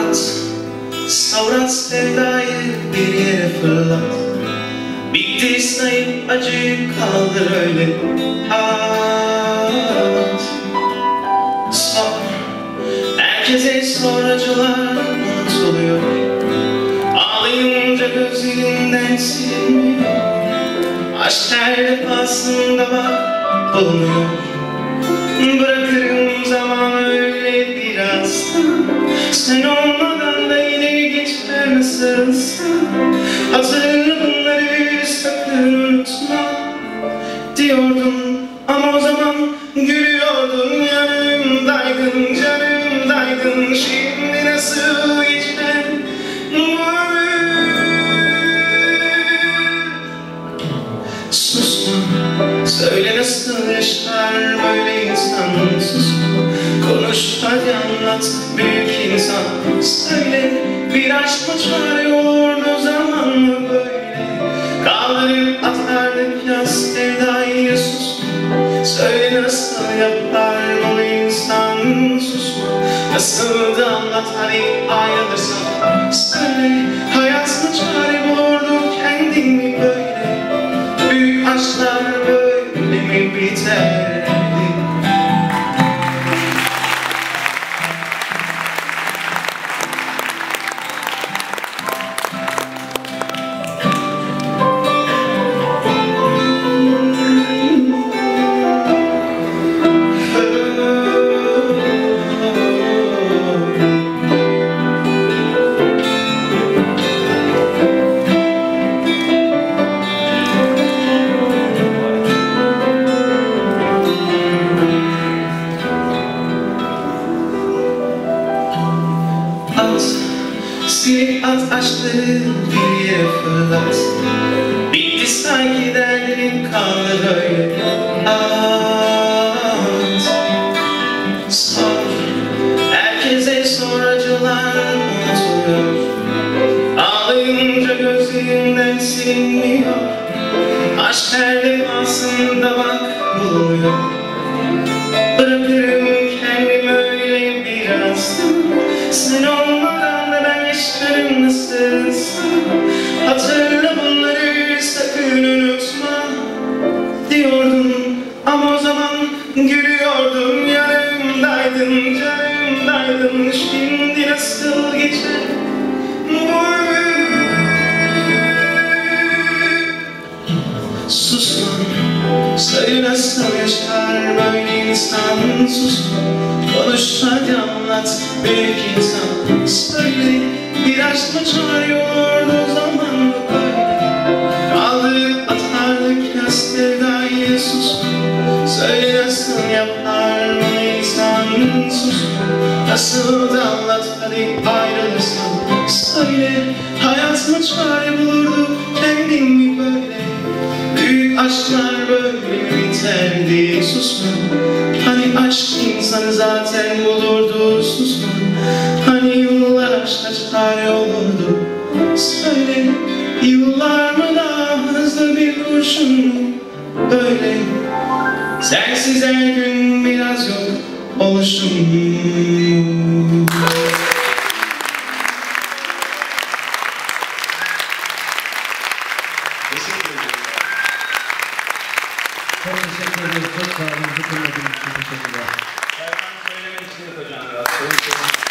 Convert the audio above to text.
at Savran sevdayı bir yere fırlat Bitti sayıp acıyı kaldır öyle. At. Sor. Herkese soracılar unutuluyor Ağlayınca gözlerinden silinmiyor Aşk her defasında var bulmuyor Bırakırım zamanı öyle biraz daha. Sen olmadan da yine geçer nasılsın Hatırla bunları sakın unutma. Diyordum ama o zaman gülüyordum. Yanımdaydın canımdaydın Şimdi nasıl ömür? Susma, söyle nasıl yaşar böyle insan? Susma, konuş hadi anlat büyük insan. Söyle bir aşk mı çare olurdu zaman mı böyle? Kaldırıp atardık yaz sevdayı susma Söyle nasıl yapar bunu insan? Susma Nasıl da anlat hadi ayrılırsan At, silip at aşkları bir yere fırlat. Bitti sanki derdin kaldı böyle At, sor Herkese sor acılar unutuluyor Ağlayınca gözlerinden silinmiyor. Aşk her defasında bak bulunuyor canımdaydın Şimdi nasıl bu nasıl yaşar böyle insan Susma, konuş hadi anlat büyük Söyle bir aşk mı o zaman mı böyle? Kaldırıp atardık ya sevdayı susma Söyle nasıl Susma, nasıl da anlat hadi ayrılırsan Söyle hayat mı çare bulurdu. Kendin mi böyle? Büyük aşklar böyle biterdi susma. Hani aşk insanı zaten bulurdu susma. Hani yıllar aşka çare olurdu. Söyle yıllar mı daha hızlı bir kurşun? Böyle. Sensiz her gün biraz yok oluşum Çok teşekkür ederim. Çok sağ olun. İçin teşekkürler. Ben söylemek için yapacağım biraz.